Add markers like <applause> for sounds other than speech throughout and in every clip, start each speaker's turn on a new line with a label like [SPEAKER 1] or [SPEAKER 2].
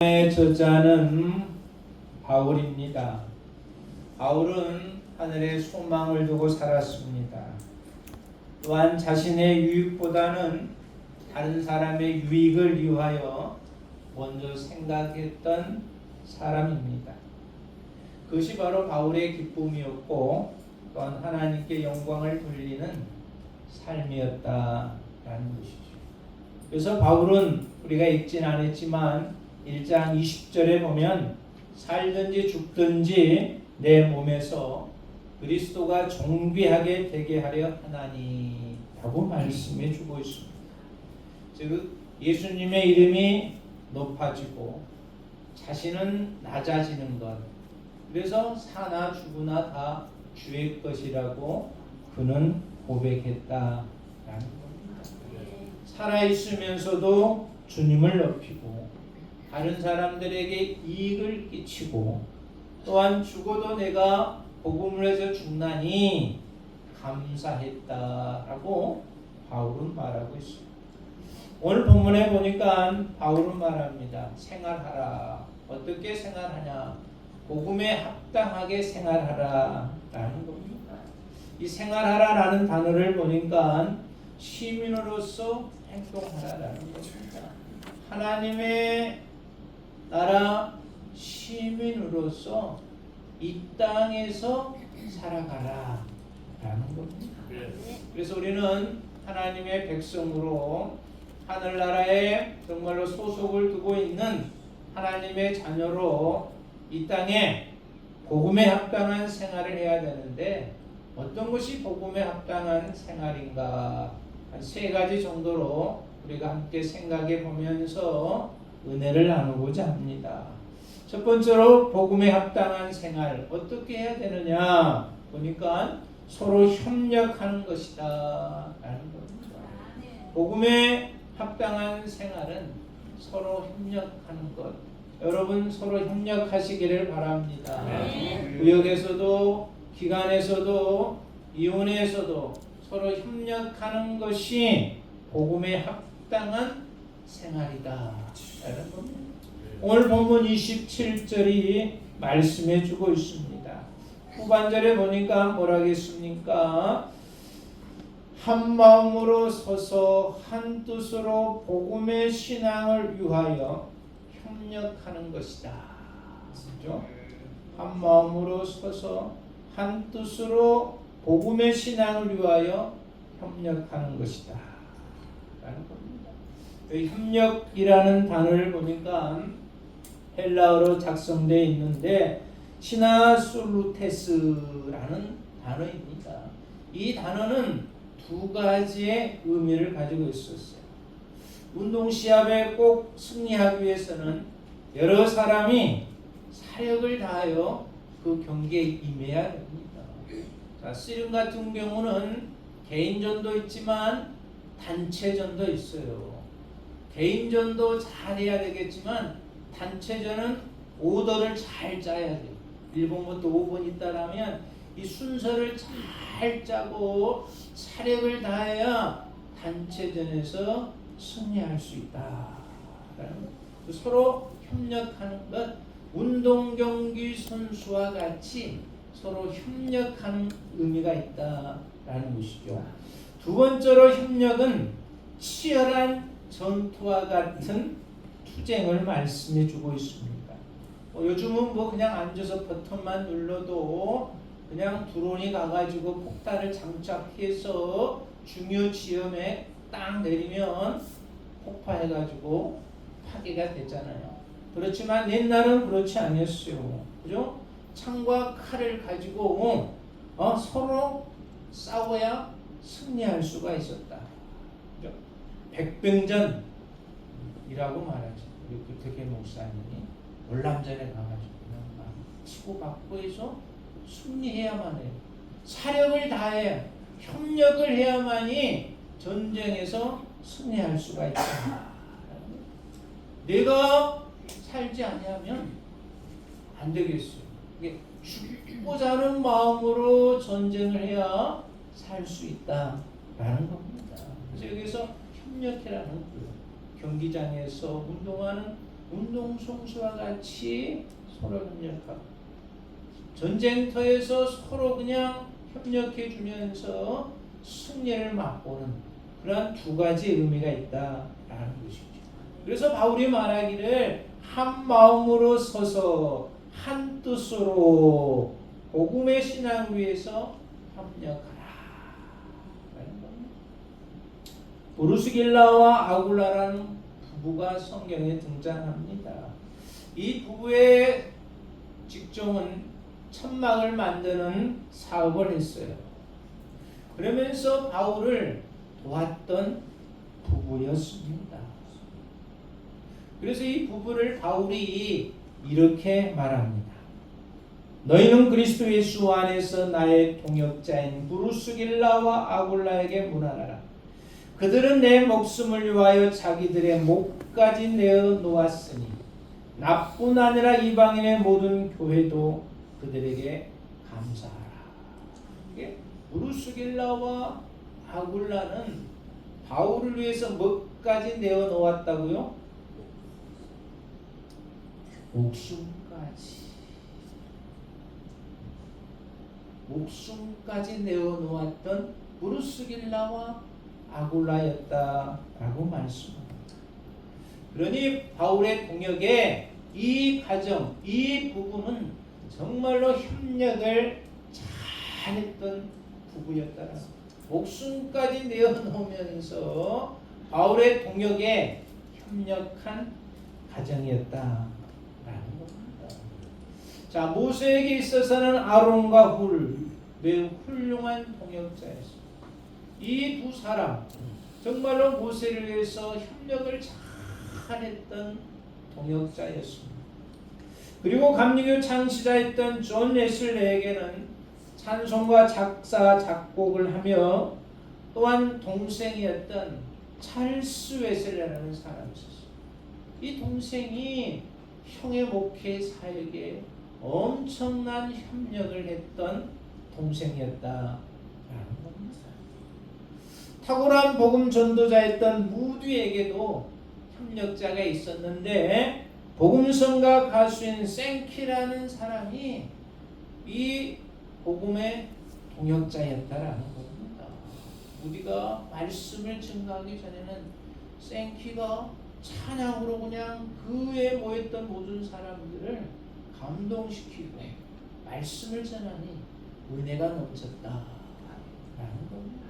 [SPEAKER 1] 의 저자는 바울입니다. 바울은 하늘에 소망을 두고 살았습니다. 또한 자신의 유익보다는 다른 사람의 유익을 위하여 먼저 생각했던 사람입니다. 그것이 바로 바울의 기쁨이었고 또한 하나님께 영광을 돌리는 삶이었다라는 것이죠. 그래서 바울은 우리가 읽진 않았지만 1장 20절에 보면 살든지 죽든지 내 몸에서 그리스도가 존귀하게 되게 하려 하나니라고 말씀해 주고 있습니다. 즉 예수님의 이름이 높아지고 자신은 낮아지는 것. 그래서 사나 죽으나 다 주의 것이라고 그는 고백했다라는 겁니다. 살아 있으면서도 주님을 높이고 다른 사람들에게 이익을 끼치고 또한 죽어도 내가 복음을 해서 죽나니 감사했다라고 바울은 말하고 있습니다. 오늘 본문에 보니까 바울은 말합니다. 생활하라. 어떻게 생활하냐? 복음에 합당하게 생활하라라는 겁니다. 이 생활하라라는 단어를 보니까 시민으로서 행동하라라는 겁니다. 하나님의 나라 시민으로서 이 땅에서 살아가라 라는 겁니다. 그래서 우리는 하나님의 백성으로 하늘나라에 정말로 소속을 두고 있는 하나님의 자녀로 이 땅에 복음에 합당한 생활을 해야 되는데 어떤 것이 복음에 합당한 생활인가 한 세 가지 정도로 우리가 함께 생각해 보면서 은혜를 나누고자 합니다. 첫 번째로 복음에 합당한 생활 어떻게 해야 되느냐 보니까 서로 협력하는 것이다 라는 겁니다. 복음에 합당한 생활은 서로 협력하는 것. 여러분 서로 협력하시기를 바랍니다. 구역에서도 기관에서도 이혼에서도 서로 협력하는 것이 복음에 합당한 생활이다. 라는 겁니다. 오늘 본문 27절이 말씀해 주고 있습니다. 후반절에 보니까 뭐라 하겠습니까? 한 마음으로 서서 한 뜻으로 복음의 신앙을 위하여 협력하는 것이다. 그죠? 한 마음으로 서서 한 뜻으로 복음의 신앙을 위하여 협력하는 것이다. 라는 겁니다. 이 협력이라는 단어를 보니까 헬라어로 작성되어 있는데 시나솔루테스라는 단어입니다. 이 단어는 두 가지의 의미를 가지고 있었어요. 운동 시합에 꼭 승리하기 위해서는 여러 사람이 사력을 다하여 그 경기에 임해야 됩니다. 자, 씨름 같은 경우는 개인전도 있지만 단체전도 있어요. 개인전도 잘해야 되겠지만 단체전은 오더를 잘 짜야 돼요. 1번부터 5번 있다라면 이 순서를 잘 짜고 차력을 다해야 단체전에서 승리할 수 있다. 서로 협력하는 것, 운동 경기 선수와 같이 서로 협력하는 의미가 있다라는 것이죠. 두 번째로 협력은 치열한 전투와 같은 투쟁을 말씀해 주고 있습니다. 어, 요즘은 뭐 그냥 앉아서 버튼만 눌러도 그냥 드론이 가가지고 폭탄을 장착해서 중요 지점에 딱 내리면 폭파해가지고 파괴가 됐잖아요. 그렇지만 옛날은 그렇지 않았어요. 그죠? 창과 칼을 가지고 어, 서로 싸워야 승리할 수가 있었다. 백병전이라고 말하죠. 우리 구태계 목사님이 월남전에 가가지고 그냥 막 치고받고 해서 승리해야만 해요. 사력을 다해 협력을 해야만이 전쟁에서 승리할 수가 있다. 내가 살지 아니하면 안 되겠어요. 이게 죽고자 하는 마음으로 전쟁을 해야 살 수 있다라는 겁니다. 그래서 여기서 협력해라는 거예요. 경기장에서 운동하는 운동성수와 같이 서로 협력하고 전쟁터에서 서로 그냥 협력해 주면서 승리를 맛보는 그러한 두 가지 의미가 있다라는 것이죠. 그래서 바울이 말하기를 한 마음으로 서서 한 뜻으로 복음의 신앙을 위해서 협력하라. 라는 겁니다. 브루스길라와 아굴라라는 부부가 성경에 등장합니다. 이 부부의 직종은 천막을 만드는 사업을 했어요. 그러면서 바울을 도왔던 부부였습니다. 그래서 이 부부를 바울이 이렇게 말합니다. 너희는 그리스도 예수 안에서 나의 동역자인 브루스길라와 아굴라에게 문안하라. 그들은 내 목숨을 위하여 자기들의 목까지 내어 놓았으니 나뿐 아니라 이방인의 모든 교회도 그들에게 감사하라. 이게 브루스길라와 아굴라는 바울을 위해서 뭐까지 내어 놓았다고요? 목숨까지. 목숨까지 내어 놓았던 브루스길라와 아굴라였다라고 말씀합니다. 그러니 바울의 동역에 이 가정, 이 부부는 정말로 협력을 잘했던 부부였다라. 목숨까지 내어놓으면서 바울의 동역에 협력한 가정이었다라는 겁니다. 자 모세에게 있어서는 아론과 훌 매우 훌륭한 동역자였습니다. 이 두 사람 정말로 모세를 위해서 협력을 잘했던 동역자였습니다. 그리고 감리교 창시자였던 존 웨슬레에게는 찬송과 작사 작곡을 하며 또한 동생이었던 찰스 웨슬레라는 사람이 있었어요. 이 동생이 형의 목회 사역에 엄청난 협력을 했던 동생이었다라는 겁니다. 탁월한 복음 전도자였던 무디에게도 협력자가 있었는데 복음성가 가수인 생키라는 사람이 이 복음의 동역자였다라는 겁니다. 무디가 말씀을 증거하기 전에는 생키가 찬양으로 그냥 그에 모였던 모든 사람들을 감동시키고 말씀을 전하니 은혜가 넘쳤다라는 겁니다.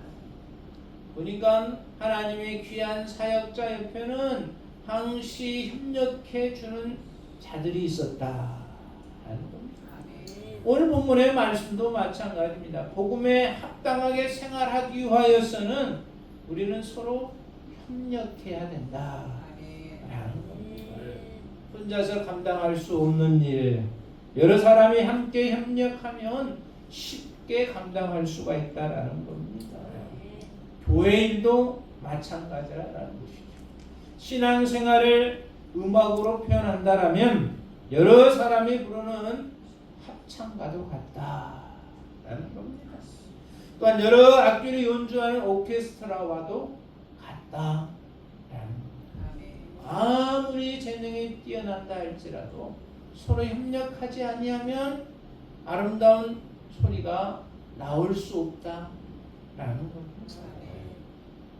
[SPEAKER 1] 보니까 하나님의 귀한 사역자 옆에는 항시 협력해 주는 자들이 겁니다. 오늘 본문의 말씀도 마찬가지입니다. 복음에 합당하게 생활하기 위하여서는 우리는 서로 협력해야 된다 라는 겁니다. 혼자서 감당할 수 없는 일, 여러 사람이 함께 협력하면 쉽게 감당할 수가 있다라는 겁니다. 교회 일도 마찬가지라는 것이죠. 신앙생활을 음악으로 표현한다라면 여러 사람이 부르는 합창가도 같다라는 겁니다. 또한 여러 악기를 연주하는 오케스트라와도 같다라는 아무리 재능이 뛰어난다 할지라도 서로 협력하지 아니하면 아름다운 소리가 나올 수 없다라는 겁니다.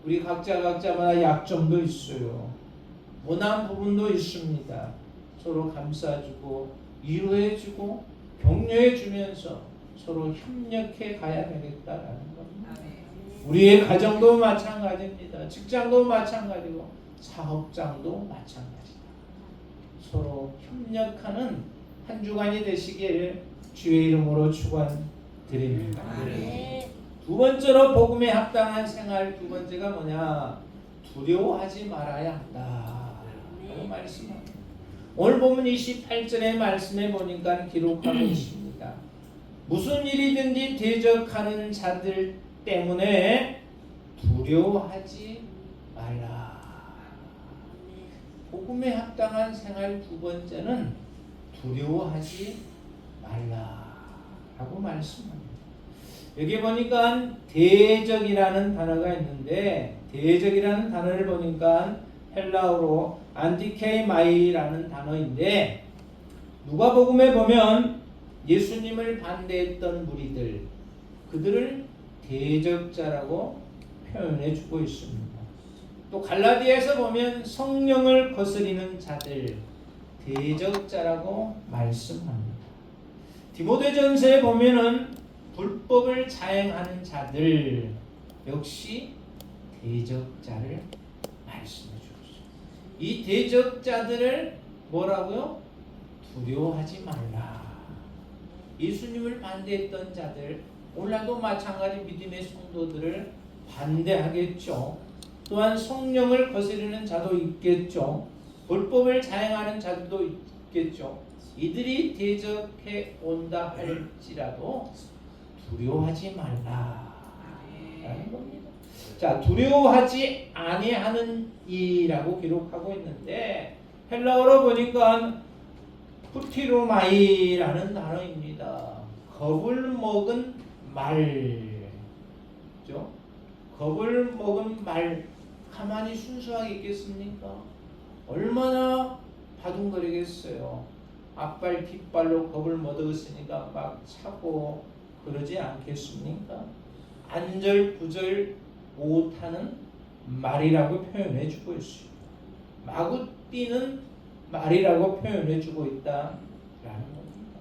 [SPEAKER 1] 우리 각자 각자마다 약점도 있어요. 원한 부분도 있습니다. 서로 감싸주고 위로해주고 격려해주면서 서로 협력해 가야 되겠다라는 겁니다. 우리의 가정도 마찬가지입니다. 직장도 마찬가지고 사업장도 마찬가지다. 서로 협력하는 한 주간이 되시기를 주의 이름으로 축원드립니다. 두 번째로 복음에 합당한 생활 두 번째가 뭐냐? 두려워하지 말아야 한다. 라고 말씀합니다. 오늘 보면 28절의 말씀에 보니까 기록하고 있습니다. 무슨 일이든지 대적하는 자들 때문에 두려워하지 말라. 복음에 합당한 생활 두 번째는 두려워하지 말라 라고 말씀합니다. 여기 보니까 대적이라는 단어가 있는데 대적이라는 단어를 보니까 헬라어로 안티케이마이라는 단어인데 누가복음에 보면 예수님을 반대했던 무리들 그들을 대적자라고 표현해 주고 있습니다. 또 갈라디아에서 보면 성령을 거스리는 자들 대적자라고 말씀합니다. 디모데전서에 보면은 불법을 자행하는 자들 역시 대적자를 말씀해 주고 있어요. 이 대적자들을 뭐라고요? 두려워하지 말라. 예수님을 반대했던 자들 오늘도 마찬가지 믿음의 성도들을 반대하겠죠. 또한 성령을 거스르는 자도 있겠죠. 불법을 자행하는 자들도 있겠죠. 이들이 대적해 온다 할지라도 두려워하지 말라. 라는 겁니다. 자, 두려워하지 아니하는 이라고 기록하고 있는데 헬라어로 보니까 푸티로마이라는 단어입니다. 겁을 먹은 말. 죠? 겁을 먹은 말 가만히 순수하게 있겠습니까? 얼마나 바둥거리겠어요. 앞발 뒷발로 겁을 못 얻었으니까 막 차고 그러지 않겠습니까? 안절부절 못하는 말이라고 표현해 주고 있어요. 마구 뛰는 말이라고 표현해 주고 있다라는 겁니다.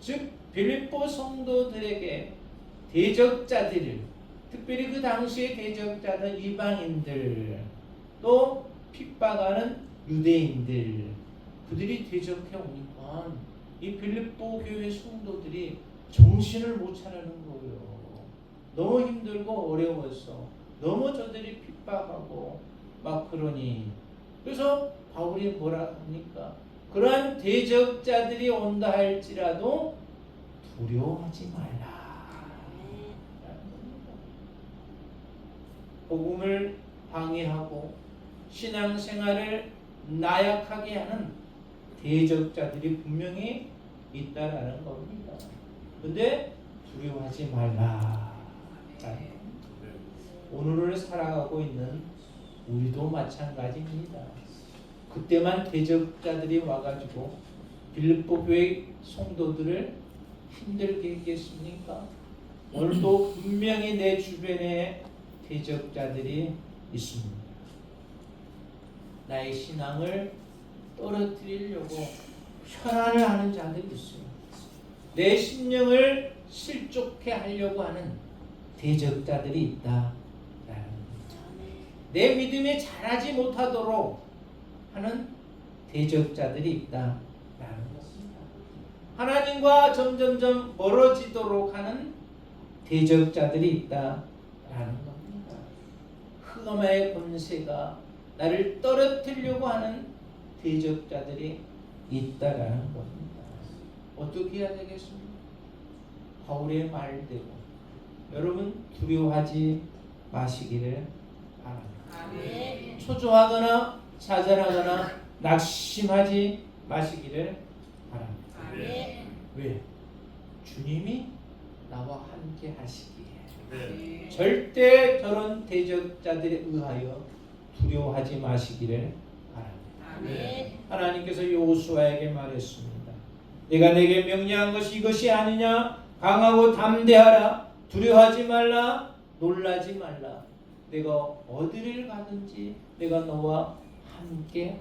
[SPEAKER 1] 즉 빌립보 성도들에게 대적자들을 특별히 그 당시의 대적자는 이방인들 또 핍박하는 유대인들 그들이 대적해 오니까 이 빌립보 교회 성도들이 정신을 못 차리는 거예요. 너무 힘들고 어려워서 너무 저들이 핍박하고 막 그러니 그래서 바울이 뭐라 합니까? 그러한 대적자들이 온다 할지라도 두려워하지 말라. 복음을 방해하고 신앙생활을 나약하게 하는 대적자들이 분명히 있다라는 겁니다. 근데 두려워하지 말라. 오늘을 살아가고 있는 우리도 마찬가지입니다. 그때만 대적자들이 와가지고 빌립보 교회 성도들을 힘들게 했겠습니까? 오늘도 분명히 내 주변에 대적자들이 있습니다. 나의 신앙을 떨어뜨리려고 편안을 하는 자들이 있어요. 내 심령을 실족해 하려고 하는 대적자들이 있다. 내 믿음에 자라지 못하도록 하는 대적자들이 것입니다. 하나님과 점점점 멀어지도록 하는 대적자들이 겁니다. 흑암의 권세가 나를 떨어뜨리려고 하는 대적자들이 있다라는 겁니다. 어떻게 해야 되겠습니까? 바울의 말대로 여러분 두려워하지 마시기를 바랍니다. 초조하거나 좌절하거나 낙심하지 마시기를 바랍니다. 왜? 주님이 나와 함께 하시기에 절대 저런 대적자들에 의하여 두려워하지 마시기를 바랍니다. 하나님께서 요수아에게 말했습니다. 내가 내게 명령한 것이 이것이 아니냐? 강하고 담대하라. 두려워하지 말라. 놀라지 말라. 내가 어디를 가든지 내가 너와 함께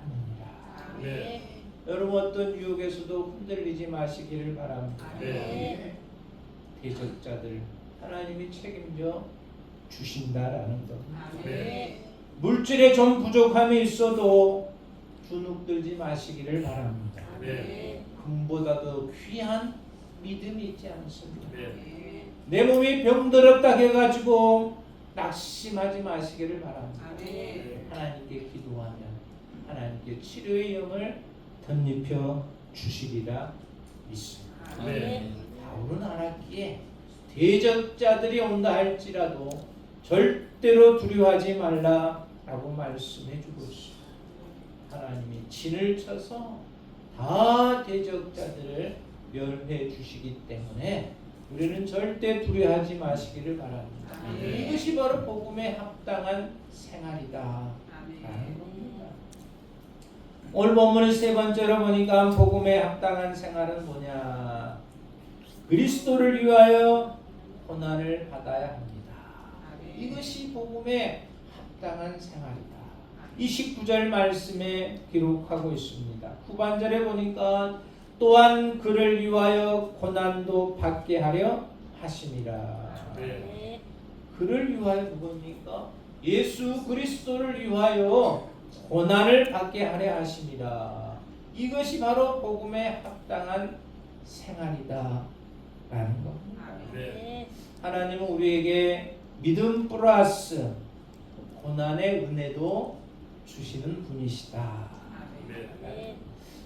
[SPEAKER 1] 하느니라.
[SPEAKER 2] 네.
[SPEAKER 1] 여러분 어떤 유혹에서도 흔들리지 마시기를 바랍니다.
[SPEAKER 2] 네.
[SPEAKER 1] 대적자들 하나님이 책임져 주신다라는 것.
[SPEAKER 2] 네.
[SPEAKER 1] 물질에 좀 부족함이 있어도 주눅들지 마시기를 바랍니다.
[SPEAKER 2] 네.
[SPEAKER 1] 금보다 더 귀한 믿음이 있지 않습니다.
[SPEAKER 2] 네.
[SPEAKER 1] 내 몸이 병들었다 해가지고 낙심하지 마시기를 바랍니다. 하나님께 기도하면 하나님께 치료의 영을 덧입혀 주시리라 믿습니다.
[SPEAKER 2] 네.
[SPEAKER 1] 바울은 알았기에 대적자들이 온다 할지라도 절대로 두려워하지 말라라고 말씀해 주고 있습니다. 하나님이 진을 쳐서 다 대적자들을 멸해 주시기 때문에 우리는 절대 두려워하지 마시기를 바랍니다.
[SPEAKER 2] 아멘.
[SPEAKER 1] 이것이 바로 복음에 합당한 생활이다. 라는 겁니다. 오늘 본문의 세 번째로 보니까 복음에 합당한 생활은 뭐냐? 그리스도를 위하여 고난을 받아야 합니다. 이것이 복음에 합당한 생활이다. 29절 말씀에 기록하고 있습니다. 후반절에 보니까 또한 그를 위하여 고난도 받게 하려 하심이라.
[SPEAKER 2] 네.
[SPEAKER 1] 그를 위하여 누굽니까? 예수 그리스도를 위하여 고난을 받게 하려 하심이라. 이것이 바로 복음에 합당한 생활이다. 라는 겁니다.
[SPEAKER 2] 네.
[SPEAKER 1] 하나님은 우리에게 믿음 플러스 고난의 은혜도 주시는 분이시다.
[SPEAKER 2] 네.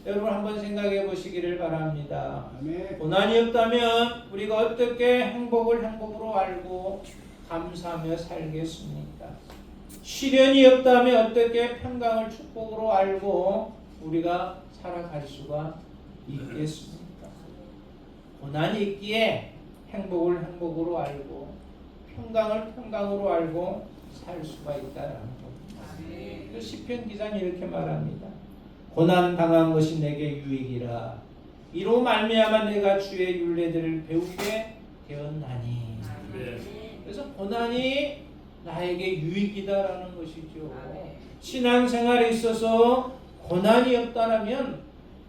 [SPEAKER 1] 여러분 한번 생각해 보시기를 바랍니다. 고난이 없다면 우리가 어떻게 행복을 행복으로 알고 감사하며 살겠습니까? 시련이 없다면 어떻게 평강을 축복으로 알고 우리가 살아갈 수가 있겠습니까? 고난이 있기에 행복을 행복으로 알고 평강을 평강으로 알고 살 수가 있다는 겁니다. 그 시편 기자는 이렇게 말합니다. 고난 당한 것이 내게 유익이라. 이로 말미암아 내가 주의 율례들을 배우게 되었나니. 그래서 고난이 나에게 유익이다라는 것이죠. 신앙생활에 있어서 고난이 없다면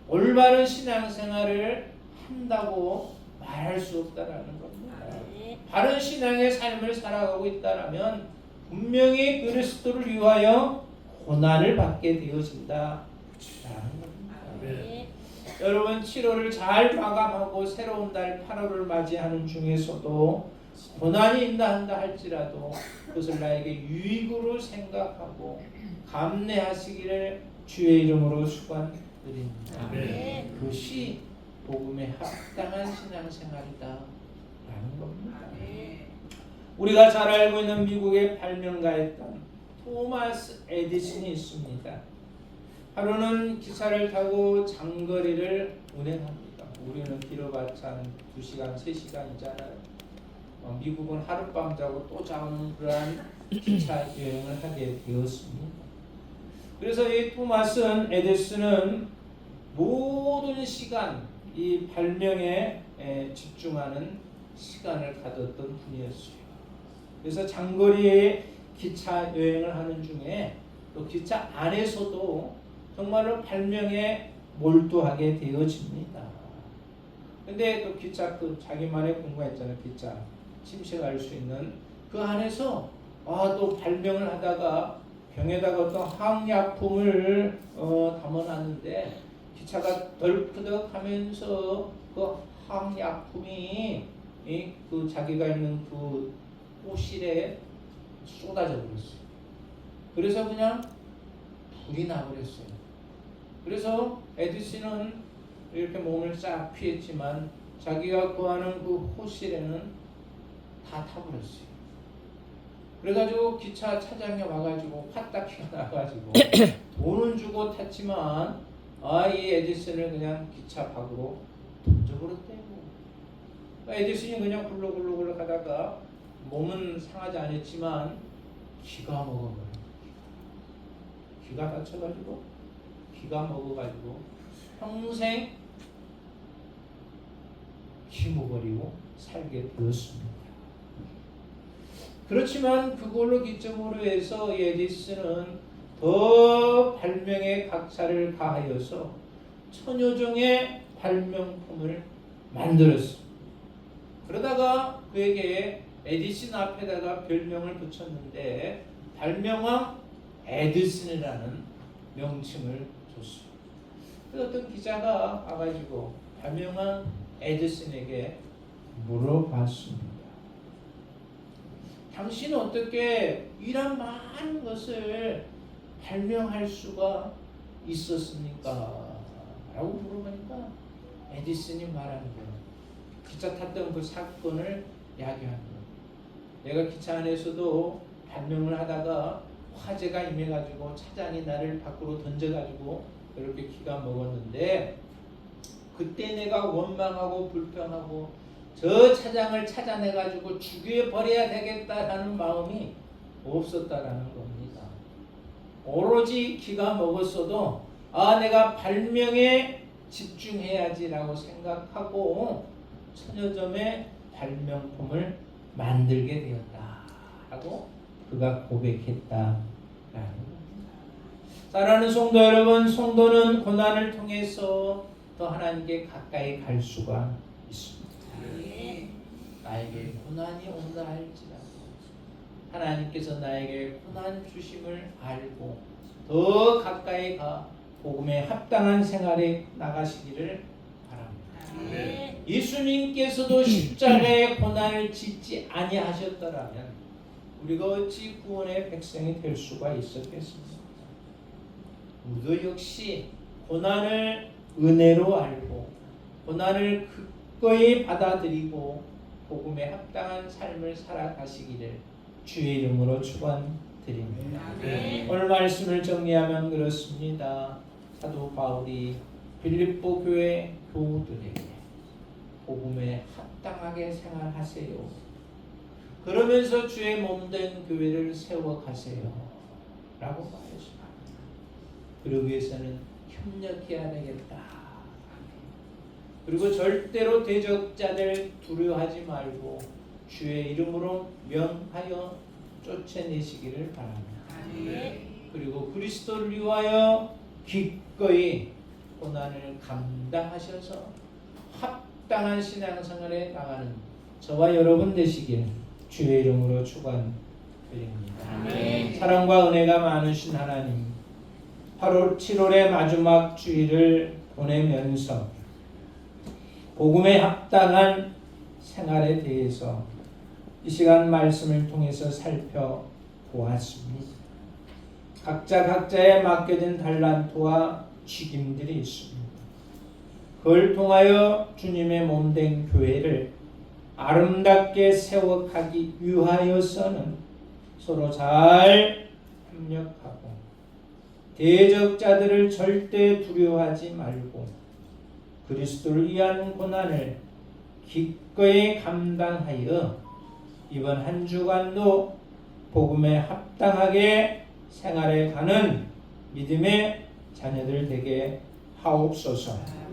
[SPEAKER 1] 올바른 신앙생활을 한다고 말할 수 없다라는 겁니다. 바른 신앙의 삶을 살아가고 있다면 분명히 그리스도를 위하여 고난을 받게 되어진다라는 겁니다. 여러분 7월을 잘 마감하고 새로운 달 8월을 맞이하는 중에서도 고난이 있다 한다 할지라도 그것을 나에게 유익으로 생각하고 감내하시기를 주의 이름으로 축원드립니다.
[SPEAKER 2] 네.
[SPEAKER 1] 그것이 복음에 합당한 신앙생활이다라는 겁니다. 우리가 잘 알고 있는 미국의 발명가였던 토마스 에디슨이 있습니다. 하루는 기차를 타고 장거리를 운행합니다. 우리는 길어봤자 한 2시간, 3시간이잖아요. 어, 미국은 하룻밤 자고 또 자는 그러한 기차 여행을 하게 되었습니다. 그래서 이 토마스 에디슨은 모든 시간 이 발명에 에, 집중하는 시간을 가졌던 분이었어요. 그래서 장거리에 기차 여행을 하는 중에 또 기차 안에서도 정말로 발명에 몰두하게 되어집니다. 근데 또 기차 그 자기만의 공간 있잖아요. 기차 침식할 수 있는 그 안에서 아 또 발명을 하다가 병에다가 어떤 항약품을 어, 담아놨는데 기차가 덜크덕하면서 그 항약품이 이, 그 자기가 있는 그 호실에 쏟아져 버렸어요. 그래서 그냥 불이 나버렸어요. 그래서 에디슨은 이렇게 몸을 싹 피했지만 자기가 구하는 그 호실에는 다 타버렸어요. 그래가지고 기차 차장이 와가지고 파딱히가 나가지고 <coughs> 돈은 주고 탔지만 아이 에디슨을 그냥 기차 밖으로 던져버렸대요. 그러니까 에디슨이 그냥 굴러굴러굴러 가다가 몸은 상하지 않았지만 기가 먹어버려. 기가 다쳐가지고 기가 먹어가지고 평생 힘어버리고 살게 되었습니다. 그렇지만 그걸로 기점으로 해서 에디슨은 더 발명의 각차를 가하여서 천여 종의 발명품을 만들었습니다. 그러다가 그에게 에디슨 앞에다가 별명을 붙였는데 발명왕 에디슨이라는 명칭을 줬어요. 그래서 어떤 기자가 와가지고 발명왕 에디슨에게 물어봤습니다. 당신은 어떻게 이런 많은 것을 발명할 수가 있었습니까? 라고 물어보니까 에디슨이 말하는 거예요. 기차 탔던 그 사건을 거예요. 내가 기차 안에서도 발명을 하다가 화재가 임해가지고 차장이 나를 밖으로 던져가지고 이렇게 기가 먹었는데 그때 내가 원망하고 불평하고 저 차장을 찾아내가지고 죽여버려야 되겠다라는 마음이 없었다라는 겁니다. 오로지 기가 먹었어도 아 내가 발명에 집중해야지라고 생각하고 천여점의 발명품을 만들게 되었다 라고 그가 고백했다라는 겁니다. 사랑하는 성도 여러분, 성도는 고난을 통해서 더 하나님께 가까이 갈 수가 있습니다.
[SPEAKER 2] 네.
[SPEAKER 1] 나에게 고난이 온다 할지라도 하나님께서 나에게 고난 주심을 알고 더 가까이 가 복음에 합당한 생활에 나가시기를. 예수님께서도 십자가의 고난을 짓지 아니하셨더라면 우리가 어찌 구원의 백성이 될 수가 있었겠습니까? 우리도 역시 고난을 은혜로 알고 고난을 기꺼이 받아들이고 복음에 합당한 삶을 살아가시기를 주의 이름으로 축원드립니다.
[SPEAKER 2] 네.
[SPEAKER 1] 오늘 말씀을 정리하면 그렇습니다. 사도 바울이 빌립보 교회 교우들에게 복음에 합당하게 생활하세요. 그러면서 주의 몸된 교회를 세워가세요. 라고 말했습니다. 그러기 위해서는 협력해야 되겠다. 그리고 절대로 대적자들 두려워하지 말고 주의 이름으로 명하여 쫓아내시기를 바랍니다.
[SPEAKER 2] 네.
[SPEAKER 1] 그리고 그리스도를 위하여 기꺼이 고난을 감당하셔서 합 당한 신앙생활에 나가는 저와 여러분 되시길 주의 이름으로 축원드립니다. 사랑과 은혜가 많으신 하나님 8월 7월의 마지막 주일을 보내면서 복음에 합당한 생활에 대해서 이 시간 말씀을 통해서 살펴보았습니다. 각자 각자의 맡겨진 달란트와 직임들이 있습니다. 그걸 통하여 주님의 몸된 교회를 아름답게 세워가기 위하여서는 서로 잘 협력하고 대적자들을 절대 두려워하지 말고 그리스도를 위한 고난을 기꺼이 감당하여 이번 한 주간도 복음에 합당하게 생활해 가는 믿음의 자녀들 되게 하옵소서.